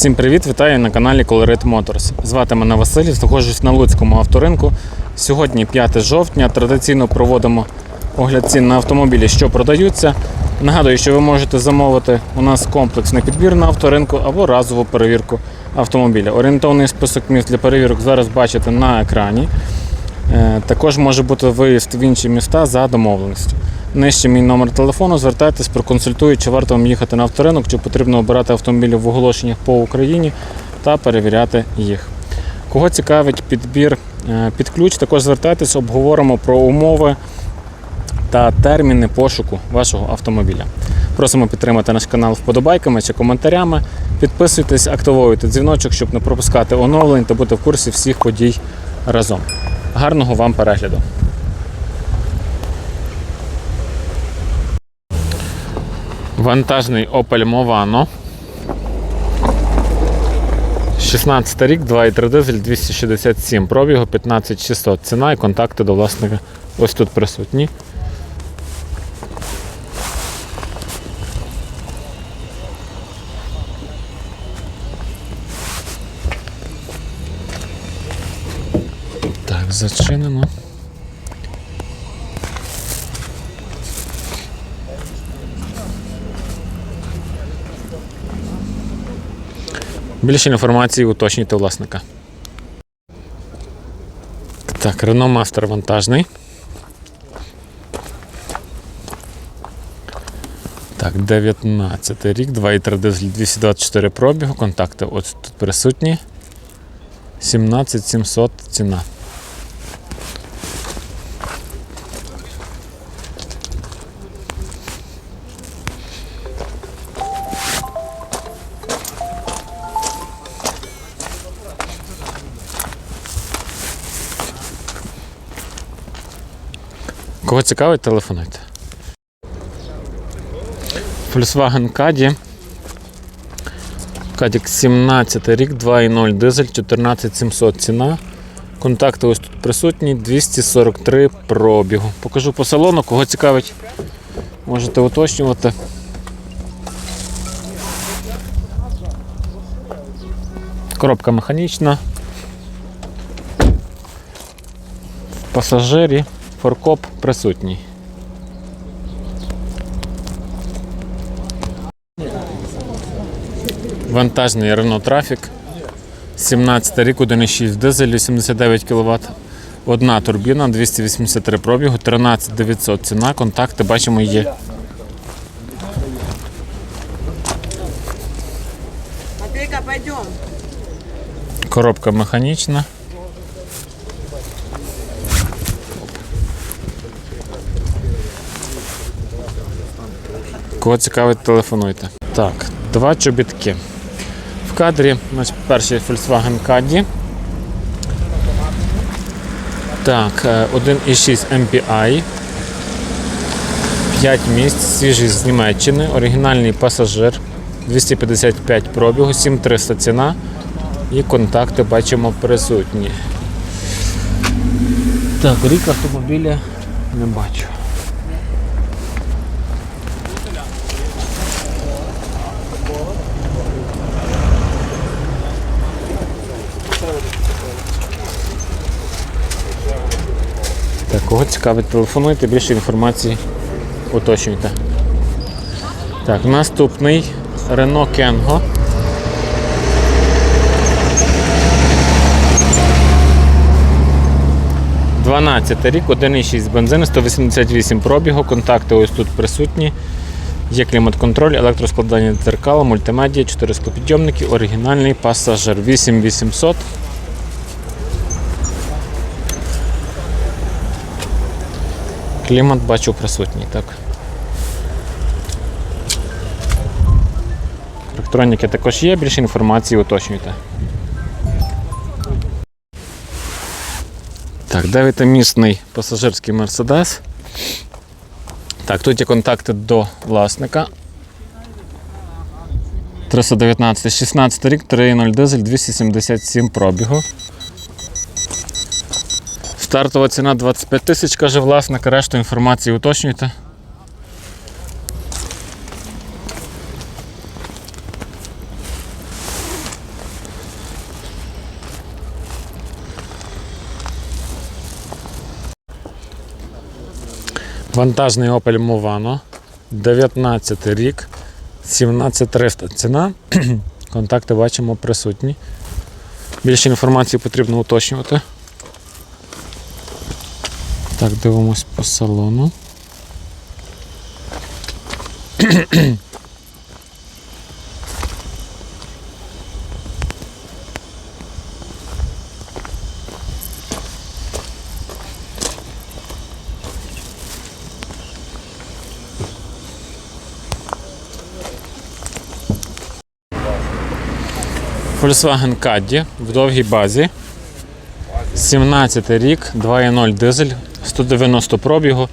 Всім привіт! Вітаю на каналі Colorit Motors. Звати мене Василь, знаходжусь на Луцькому авторинку. Сьогодні 5 жовтня. Традиційно проводимо огляд цін на автомобілі, що продаються. Нагадую, що ви можете замовити у нас комплексний підбір на авторинку або разову перевірку автомобіля. Орієнтовний список міст для перевірок зараз бачите на екрані. Е, Також може бути виїзд в інші міста за домовленістю. Нижче мій номер телефону, звертайтесь, проконсультую, чи варто вам їхати на авторинок, чи потрібно обирати автомобілі в оголошеннях по Україні та перевіряти їх. Кого цікавить підбір е, під ключ, також звертайтесь, обговоримо про умови та терміни пошуку вашого автомобіля. Просимо підтримати наш канал вподобайками чи коментарями. Підписуйтесь, активуйте дзвіночок, щоб не пропускати оновлень та бути в курсі всіх подій разом. Гарного вам перегляду! Вантажний Opel Movano. 16 рік, 2,3 дизель, 267 пробігу, 15600 ціна і контакти до власника ось тут присутні. Так, зачинено. Більше інформації уточнюйте власника. Так, Рено Мастер вантажний. Так, 19 рік, 2,3 дизель, 224 пробігу, контакти ось тут присутні. 17700 ціна. Кого цікавить, телефонуйте. Volkswagen Caddy. Кадік 17 рік, 2,0 дизель, 14700 ціна. Контакти ось тут присутні, 243 пробігу. Покажу по салону, кого цікавить, можете уточнювати. Коробка механічна. В пасажирі форкоп присутній. Вантажний Renault Traffic. 17 рік, 1,6 дизель, 89 кВт. Одна турбіна, 283 пробігу, 13 900 ціна. Контакти бачимо є. Коробка механічна. Кого цікавить, телефонуйте. Так, два чобітки. В кадрі ось перший Volkswagen Caddy. Так, е, 1,6 MPI. 5 місць, свіжий з Німеччини, оригінальний пасажир, 255 пробігу, 7300 ціна. І контакти бачимо присутні. Так, рік автомобіля не бачу. Кого цікавить, телефонуйте, більше інформації уточнюйте. Так, наступний Renault Kengo. – 12 рік, 1,6 бензин, 188 пробігу, контакти ось тут присутні. Є клімат-контроль, електроскладання дзеркала, мультимедія, 4 склопідйомники, оригінальний пасажир 8800. Клімат бачу присутній, так. Електроніки також є, більше інформації уточнюйте. Так, 9-місний пасажирський Мерседес. Так, тут є контакти до власника. 319, 16 рік, 3.0 дизель, 277 пробігу. Стартова ціна 25 тисяч, каже власник, решту інформації уточнюйте. Вантажний Opel Movano, 19 рік, 17300 ціна. Контакти бачимо присутні. Більше інформації потрібно уточнювати. Так, дивимось по салону. Volkswagen Caddy в довгій базі. 17 рік, 2.0 дизель, 190 пробігу,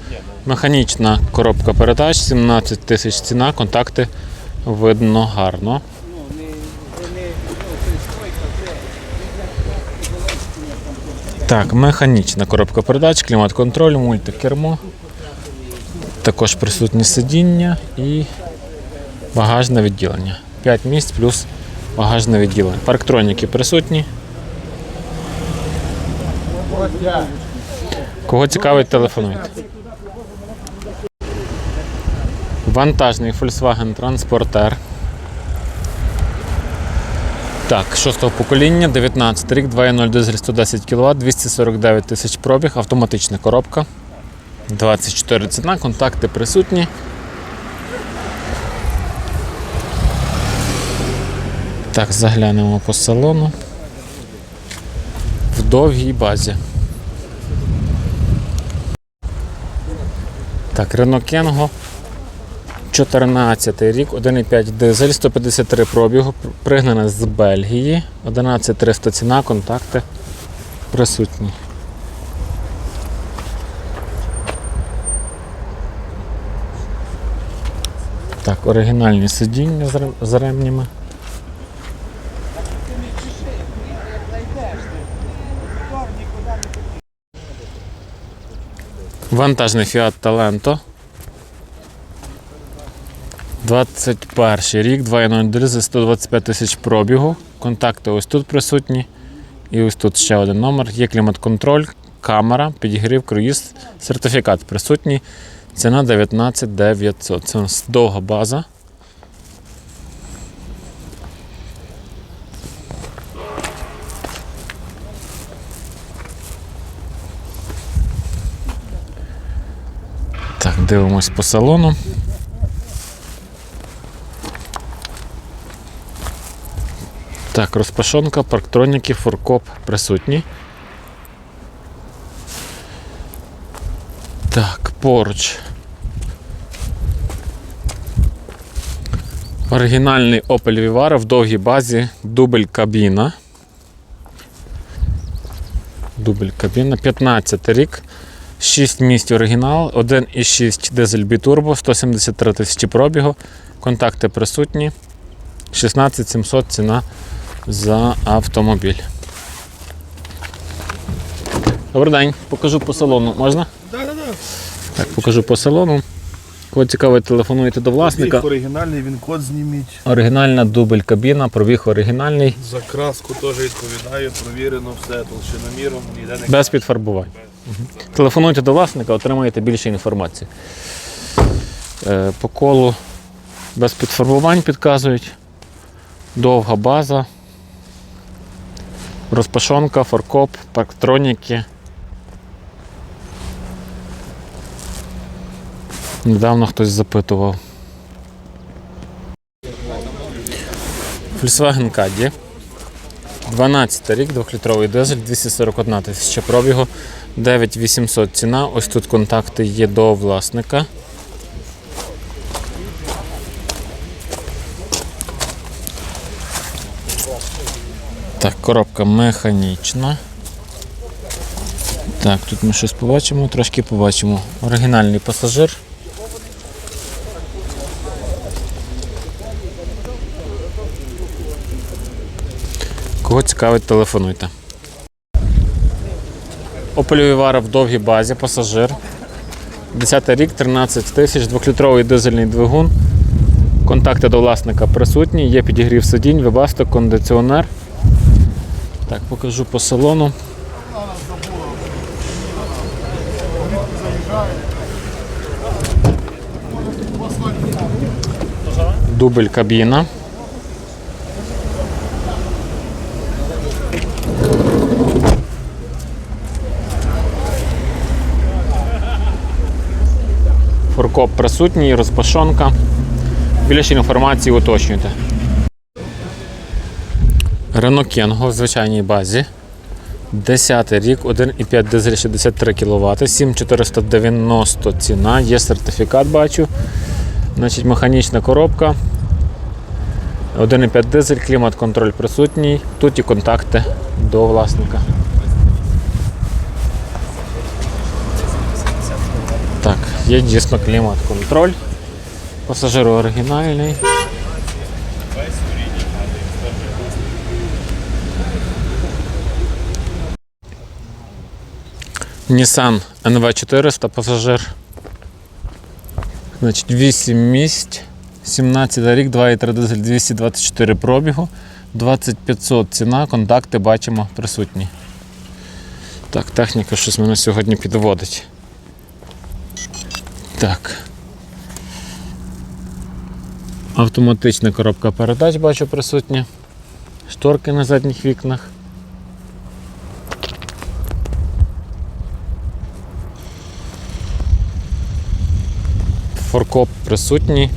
механічна коробка передач, 17 тисяч ціна, контакти видно гарно. Так, механічна коробка передач, клімат-контроль, мультикермо. Також присутні сидіння і багажне відділення. 5 місць плюс багажне відділення. Парктроніки присутні. Кого цікавить, телефонуйте. Вантажний Volkswagen Transporter. Так, шостого покоління, 19 рік, 2.0 дизель 110 кВт, 249 тисяч пробіг, автоматична коробка. 24 ціна, контакти присутні. Так, заглянемо по салону. В довгій базі. Так, Renault Kengo. 14 рік, 1,5 дизель, 153 пробігу, пр- пригнана з Бельгії, 11300 ціна, контакти присутні. Так, оригінальні сидіння з ремнями. Вантажний Fiat Talento. 21 рік, 2.0 дизель, 125 тисяч пробігу. Контакти ось тут присутні. І ось тут ще один номер. Є клімат-контроль, камера, підігрів, круїз, сертифікат присутній. Ціна 19 900. Це у нас довга база. Дивимось по салону. Так, розпашонка, парктроніки, форкоп присутні. Так, поруч. Оригінальний Opel Vivara в довгій базі, дубль кабіна. Дубль кабіна, 15 рік. 6 місць оригінал, 1,6 дизель бітурбо, 173 тисячі пробігу. Контакти присутні. 16 700 ціна за автомобіль. Добрий день, покажу по салону. Можна? Так, покажу по салону. Кого цікавить, телефонуйте до власника. Їх оригінальний, він код зніміть. Оригінальна дубль кабіна, пробіг оригінальний, За краску теж відповідає, провірено все, толщиноміром, ніде не без підфарбувань. Телефонуйте до власника, отримаєте більше інформації. Е, По колу без підфарбувань підказують. Довга база. Розпашонка, форкоп, парктроніки. Недавно хтось запитував. Volkswagen Caddy. 12 рік, 2-літровий дизель, 241 тисяча пробігу, 9800 ціна. Ось тут контакти є до власника. Так, коробка механічна. Так, тут ми щось побачимо, трошки побачимо. Оригінальний пасажир. Кого цікавить, телефонуйте. Opel в довгій базі, пасажир. 10 рік, 13 тисяч, 2-літровий дизельний двигун. Контакти до власника присутні, є підігрів сидінь, вибасток, кондиціонер. Так, покажу по салону. Дубль кабіна. Фуркоп присутній, розпашонка. Більше інформації уточнюйте. Renault Kangoo в звичайній базі. 10 рік, 1,5 дизель 63 кВт, 7490 ціна, є сертифікат, бачу. Значить, механічна коробка. 1,5 дизель, клімат-контроль присутній. Тут і контакти до власника. Так, є дійсно клімат-контроль. Пасажир оригінальний. Nissan NV400 пасажир. Значить, 8 місць, 17 рік, 2,3 дизель 224 пробігу, 2500 ціна, контакти бачимо присутні. Так, техніка щось мене сьогодні підводить. Так. Автоматична коробка передач бачу присутня. Шторки на задніх вікнах. Форкоп присутній.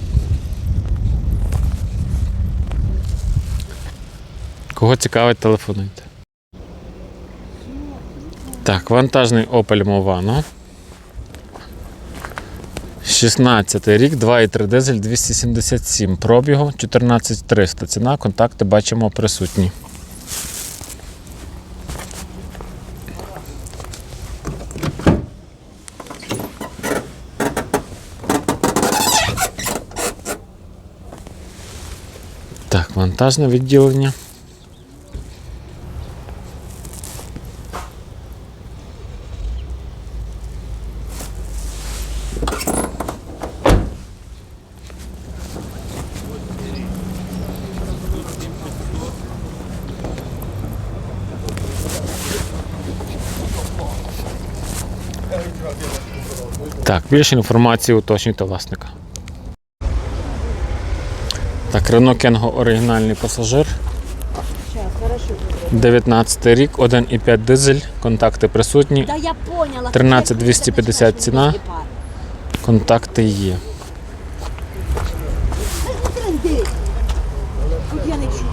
Кого цікавить, телефонуйте. Так, вантажний Opel Movano. 16 рік, 2,3 дизель 277 пробігу, 14300 ціна, контакти бачимо присутні. Так, вантажне відділення. Так, більше інформації уточнюйте власника. Так, Рено Кенго оригінальний пасажир. 19 рік, 1,5 дизель, контакти присутні, Да я поняла. 13 250 ціна. контакти є. Тренди. Тут я не чую.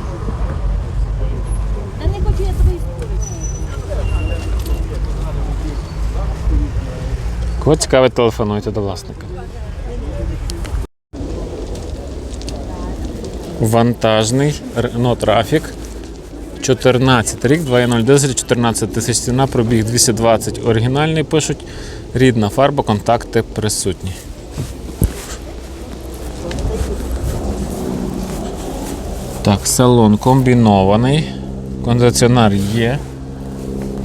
Та не хочу я тобі Кого цікавить, телефонуйте до власника. Вантажний Renault Traffic. 14 рік, 2.0 дизель, 14 тисяч ціна, пробіг 220 оригінальний пишуть. Рідна фарба, контакти присутні. Так, салон комбінований. Кондиціонер є.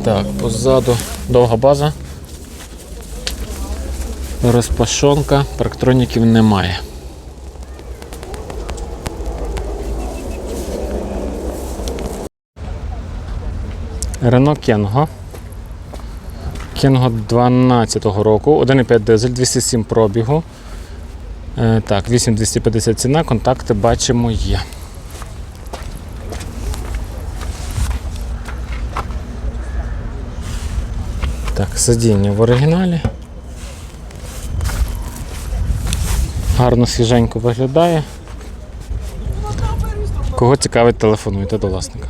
Так, позаду довга база. Розпашонка, парктроніків немає. Renault Kangoo. Kangoo 12-го року, 1,5 дизель, 207 пробігу. Е, так, 8250 ціна, контакти бачимо є. Так, сидіння в оригіналі. Гарно свіженько виглядає. Кого цікавить, телефонуйте до власника.